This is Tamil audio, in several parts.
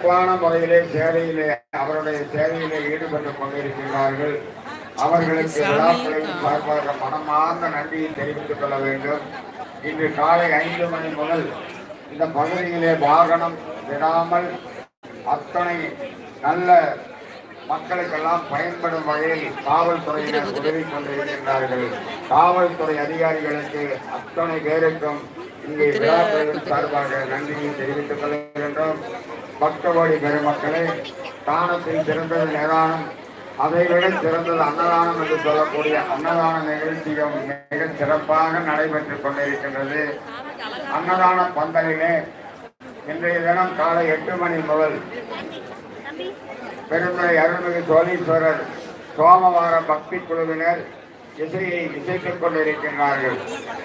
சிறப்பான முறையிலே சேவையிலே அவருடைய சேவையிலே ஈடுபட்டுக் கொண்டிருக்கின்றார்கள். அவர்களுக்கு விழாக்களின் சார்பாக மனமார்ந்த நன்றியை தெரிவித்துக் கொள்ள வேண்டும். இன்று காலை ஐந்து மணி முதல் இந்த பகுதியிலே வாகனம் விடாமல் அத்தனை நல்ல மக்களுக்கெல்லாம் பயன்படும் வகையில் காவல்துறையினர் உதவி கொண்டிருக்கின்றார்கள். காவல்துறை அதிகாரிகளுக்கு அத்தனை பேருக்கும் இங்கே விழாக்களின் சார்பாக நன்றியை தெரிவித்துக் கொள்கின்றோம் பக்தகோடி பெருமக்களே தானத்தில் சிறந்தது நிதானம் அதை விட சிறந்தது அன்னதானம் என்று சொல்லக்கூடிய அன்னதான நிகழ்ச்சியும் மிக சிறப்பாக நடைபெற்று கொண்டிருக்கின்றது. அன்னதான பந்தலிலே இன்றைய தினம் காலை எட்டு மணி முதல் பெருந்துறை அருள்மிகு சோழீஸ்வரர் சோமவார பக்தி குழுவினர் இசையை இசைத்துக் கொண்டிருக்கின்றார்கள்.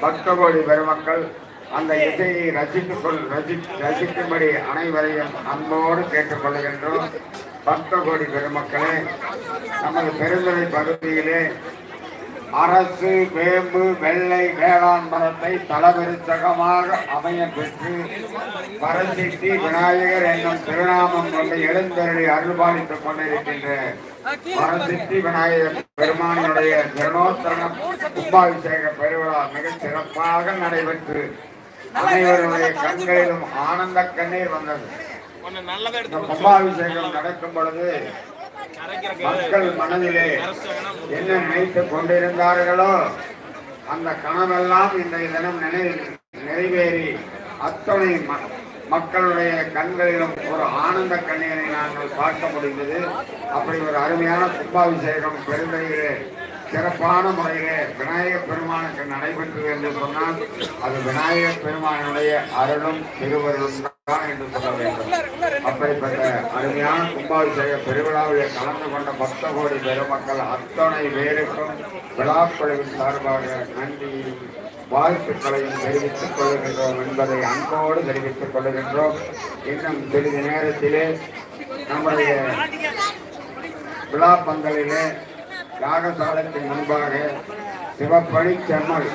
பக்தகோடி பெருமக்கள் அந்த இசையை ரசித்துக் கொள் ரசி ரசிக்கும்படி அனைவரையும் அன்போடு கேட்டுக்கொள்கின்றோம் பக்தகோடி பெருமக்களே நமது பெருந்துறை பகுதியிலே அரசு வேம்பு வெள்ளை வேளாண் மரத்தை தலவிருச்சகமாக அமைய பெற்று பரசித்தி விநாயகர் என்னும் திருநாமம் கொண்டு எழுந்தருளி அருள்பாலித்துக் கொண்டிருக்கின்ற பரசித்தி விநாயகர் பெருமானுடைய ஜனோத்தரணம் கும்பாபிஷேக பெருவிழா மிக சிறப்பாக நடைபெற்று அனைவருடைய கண்களிலும் ஆனந்த கண்ணீர் வந்தது. இந்த கும்பாபிஷேகம் நடக்கும் பொழுது மக்கள் மனதிலே என்ன நினைத்துக் கொண்டிருந்தார்களோ அந்த கனவெல்லாம் இன்றைய தினம் நினை நிறைவேறி அத்தனை மக்களுடைய கண்களிலும் ஒரு ஆனந்த கண்ணீரை நாங்கள் பார்க்க முடிந்தது. அப்படி ஒரு அருமையான கும்பாபிஷேகம் பெருந்தையிலே சிறப்பான முறையிலே விநாயகப் பெருமானுக்கு நடைபெற்றது என்று சொன்னால் அது விநாயகப் பெருமானுடைய அருளும் திருவருளும் தான் என்று சொல்ல வேண்டும். அப்படிப்பட்ட அருமையான கும்பாபிஷேக பெருவிழாவில் கலந்து கொண்ட பக்த கோடி பெருமக்கள் அத்தனை பேருக்கும் விழாக்குழுவின் சார்பாக நன்றி வாழ்த்துக்களையும் தெரிவித்துக் கொள்கின்றோம் என்பதை அன்போடு தெரிவித்துக் கொள்கின்றோம். இன்னும் சிறிது நேரத்திலே நம்முடைய விழா பங்களிலே யாகசாலத்தின் முன்பாக சிவப்பழி செம்மல்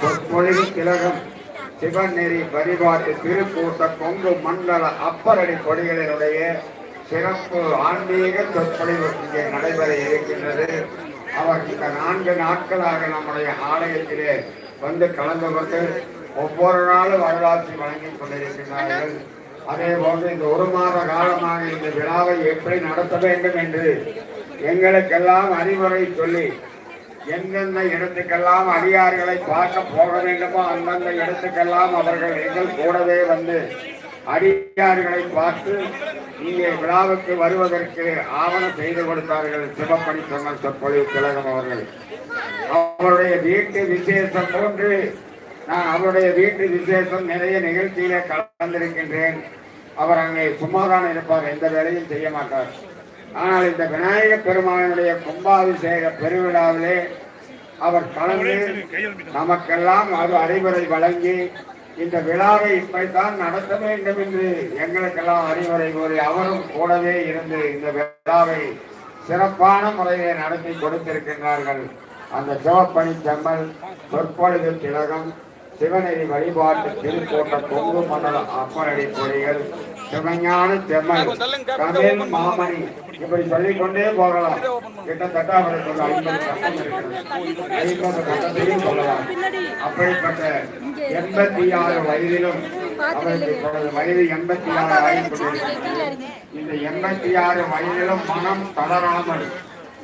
சொற்பொழிவு திலகம் சிவநெறி வழிபாட்டு திருக்கூட்ட கொங்கு மண்டல அப்பரடி கொடிகளினுடைய சிறப்பு ஆன்மீக சொற்பொழிவு இங்கே நடைபெற இருக்கின்றது. அவர் இந்த நான்கு நாட்களாக நம்முடைய ஆலயத்திலே வந்து கலந்து கொண்டு ஒவ்வொரு நாளும் வரலாற்று வழங்கிக் கொண்டிருக்கிறார்கள் அதே போன்று இந்த ஒரு மாத காலமாக இந்த விழாவை எப்படி நடத்த வேண்டும் என்று எங்களுக்கெல்லாம் அறிவுரை சொல்லி எந்தெந்த இடத்துக்கெல்லாம் அடியார்களை பார்க்க போக வேண்டுமோ அந்தந்த இடத்துக்கெல்லாம் அவர்கள் எங்கள் கூடவே வந்து அடியார்களை பார்த்து இங்கே விழாவுக்கு வருவதற்கு ஆவணம் செய்து கொடுத்தார்கள். சிவப்பணி சொன்ன சொற்பொழிவு திலகம் அவர்கள். அவருடைய வீட்டு விசேஷம் போன்று நான் அவருடைய வீட்டு விசேஷம் நிறைய நிகழ்ச்சியில கலந்திருக்கின்றேன். அவர் அங்கே சும்மாதான் இருப்பார் எந்த வேலையும் செய்ய மாட்டார். ஆனால் இந்த விநாயக பெருமானுடைய கும்பாபிஷேக பெருவிழாவிலே அவர் கலந்து நமக்கெல்லாம் அது அறிவுரை வழங்கி இந்த விழாவை இப்படித்தான் நடத்த வேண்டும் என்று எங்களுக்கெல்லாம் அறிவுரை கூறி அவரும் கூடவே இருந்து இந்த விழாவை சிறப்பான முறையை நடத்தி கொடுத்திருக்கின்றார்கள். அந்த சிவப்பணி செம்மல் சொற்பொழிவு திலகம் சிவநெறி வழிபாட்டு திருக்கூட்ட கொங்கு மண்டல அப்பரடி கொடிகள் சிவஞான செம்மல் தமிழ் மாமணி. இப்படி சொல்லிக் கொண்டே போகலாம். கிட்டத்தட்ட அவருக்கு ஒரு ஐம்பது கட்டம் இருக்கிறது. ஐம்பது கட்டத்தையும் சொல்லலாம். அப்படிப்பட்ட எண்பத்தி ஆறு வயதிலும் அவருக்கு இப்பொழுது வயது எண்பத்தி ஆறு ஆகிக்கொண்டிருக்கிறது இந்த எண்பத்தி ஆறு வயதிலும் மனம் தளராமல்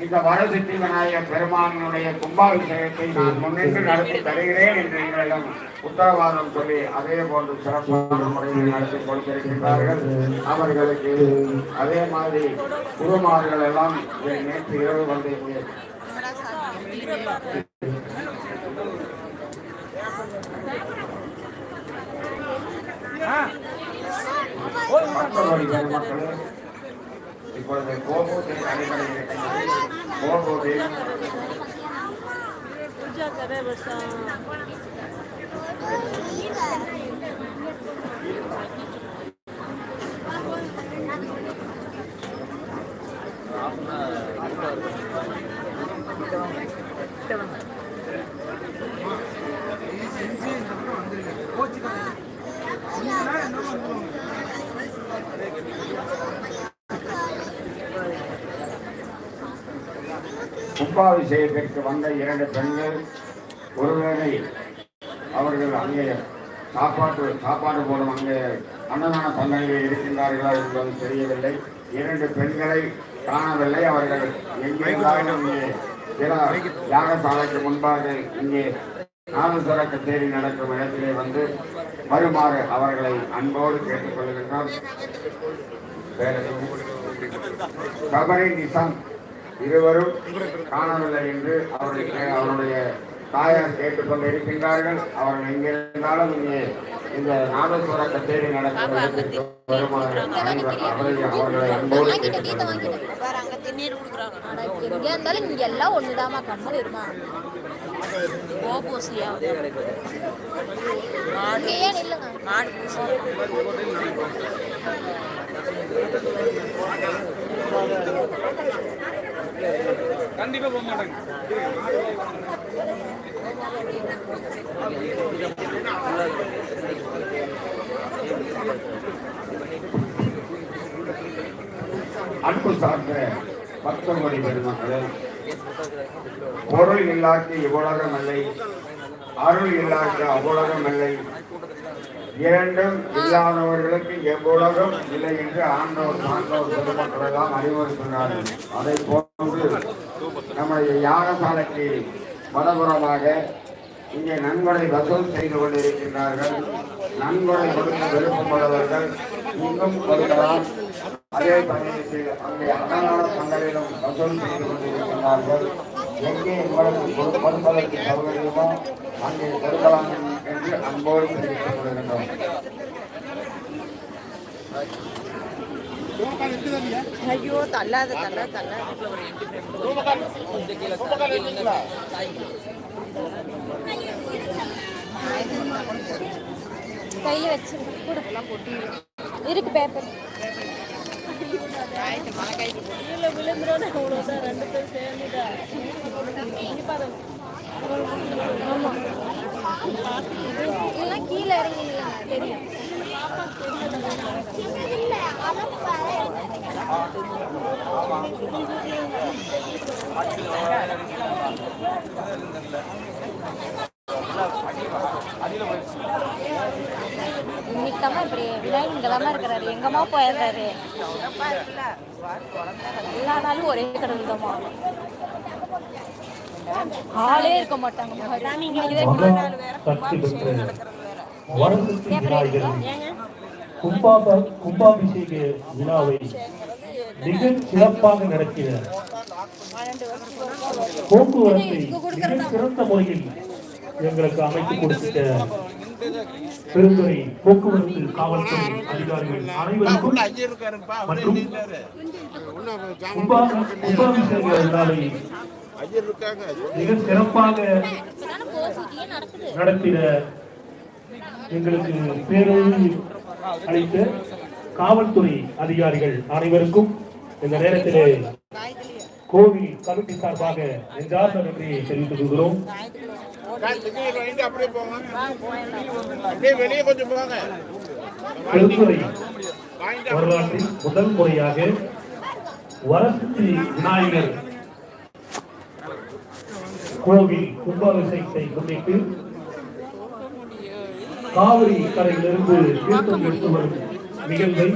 இந்த வரசித்தி விநாயகர் பெருமானுடைய கும்பாபிஷேகத்தை நான் முன்னின்று நடத்தி தருகிறேன் என்று எங்களிடம் உத்தரவாதம் சொல்லி அதே போன்று சிறப்பான முறையில் நடத்தி கொடுத்திருக்கின்றார்கள். அவர்களுக்கு அதே மாதிரி குருமார்கள் எல்லாம் நேற்று இரவு வந்து பெருமக்களே இப்பொழுது கோபூத்தை நடைபெற கோபூரில் கும்பாபிஷேகத்திற்கு வந்த இரண்டு பெண்கள் ஒருவேளை அவர்கள் அங்கே சாப்பாட்டு சாப்பாடு போடும் அங்கே அன்னதான பந்தலில் இருக்கின்றார்களா என்பது தெரியவில்லை. இரண்டு பெண்களை காணவில்லை. அவர்கள் எங்கே இங்கே சில யாகசாலைக்கு முன்பாக இங்கே நாதஸ்வர கச்சேரி நடக்கும் இடத்திலே வந்து வருமாறு அவர்களை அன்போடு கேட்டுக்கொள்கின்றோம் வேற கபரி நிசம். இருவரும் காணவில்லை என்று அவருடைய அவருடைய தாயார் கேட்டுக்கொண்டு இருக்கின்றார்கள் அவர்கள் எங்கிருந்தாலும் இங்கே இந்த நாதஸ்வர கச்சேரி இடத்திற்கு வருமாறு அவர்களை அன்போடு இருந்தாலும் இங்க எல்லாம் ஒண்ணுதாம்மா கம்மல் இருமா கோபூசியாவது மாடு இங்கேயே நில்லுங்க மாடு பூசி கண்டிப்பா போக மாட்டாங்க. அன்பு சார்ந்த பத்தொன்பது பெருமக்களே பொருள் இல்லாக்கு இவ்வுலகம் இல்லை அருள் இல்லாக்கு அவ்வுலகம் இல்லை இரண்டும் இல்லாதவர்களுக்கு எவ்வுலகம் இல்லை என்று ஆண்டோர் ஆண்டோர் பெருமக்கள் அறிவுறுத்தினார்கள் அதை போன்று நம்முடைய யாகசாலைக்கு வடபுறமாக இங்கே நன்கொடை வசூல் செய்து கொண்டிருக்கின்றார்கள். நன்கொடை கொடுக்க விருப்பமுள்ளவர்கள் இன்னும் கொடுக்கலாம். அதே சமயத்தில் அங்கே அன்னதான பந்தலிலும் வசூல் செய்து கொண்டிருக்கின்றார்கள். எங்கே உங்களுக்கு கொடுப்பதற்கு சௌகரியமோ அங்கே கொடுக்கலாம் என்று அன்போடு தெரிவித்துக் கொள்கின்றோம் ஐயோ தள்ளாத தள்ள தள்ளாத. கையை வச்சு கொடுக்கலாம் போட்டு. இருக்கு பேப்பர் கீழே விழுந்துரும் அவ்வளோதான் ரெண்டு பேரும் சேர்ந்துதான். இறங்குங்களா தெரியும் இன்னைக்கு இப்படி விநாயகர் இங்கே தான் இருக்கிறாரு. எங்கம்மா போயிடுறாரு எல்லா நாளும் ஒரே கடவுள் ஆளே இருக்க மாட்டாங்க வரசக்தி விநாயகரின் கும்பாப கும்பாபிஷேக விழாவை மிக சிறப்பாக நடத்தின போக்குவரத்தை மிக சிறந்த முறையில் எங்களுக்கு அமைத்து கொடுத்த பெருந்துறை போக்குவரத்து காவல்துறை அதிகாரிகள் அனைவருக்கும் மற்றும் மிக சிறப்பாக நடக்குது. நடத்தின எங்களுக்கு பேரொழி அளித்த காவல்துறை அதிகாரிகள் அனைவருக்கும் இந்த நேரத்திலே கோவில் கமிட்டி சார்பாக நெஞ்சார்ந்த நன்றியை தெரிவித்துக் கொள்கிறோம். வரலாற்றில் முதல் முறையாக வரசக்தி விநாயகர் கோவில் கும்பாபிஷேகத்தை முன்னிட்டு காவிரி கரையிலிருந்து தீர்த்தம் எடுத்து வரும் நிகழ்வை